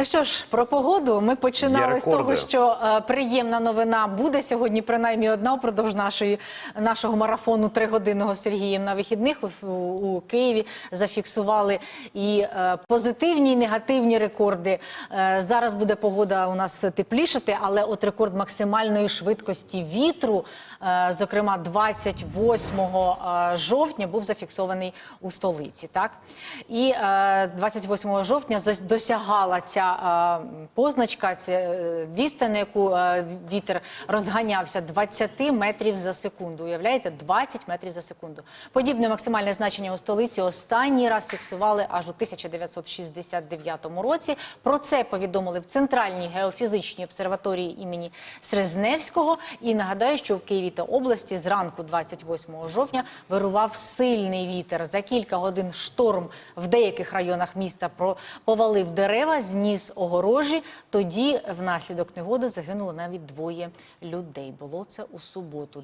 Ну що ж, про погоду ми починали з того, що е, приємна новина буде сьогодні, принаймні одна впродовж нашої нашого марафону тригодинного з Сергієм на вихідних у, у Києві зафіксували і е, позитивні, і негативні рекорди. Е, зараз буде погода у нас теплішати, але от рекорд максимальної швидкості вітру, е, зокрема 28 е, жовтня, був зафіксований у столиці. Так і е, 28 жовтня досягала ця позначка, ця е, відстань, яку е, вітер розганявся 20 метрів за секунду. Уявляєте, 20 метрів за секунду. Подібне максимальне значення у столиці останній раз фіксували аж у 1969 році. Про це повідомили в Центральній геофізичній обсерваторії імені Срезневського. І нагадаю, що в Києві та області зранку 28 жовтня вирував сильний вітер. За кілька годин шторм в деяких районах міста повалив дерева, зніс огорожі. Тоді внаслідок негоди загинуло навіть двоє людей. Було це у суботу,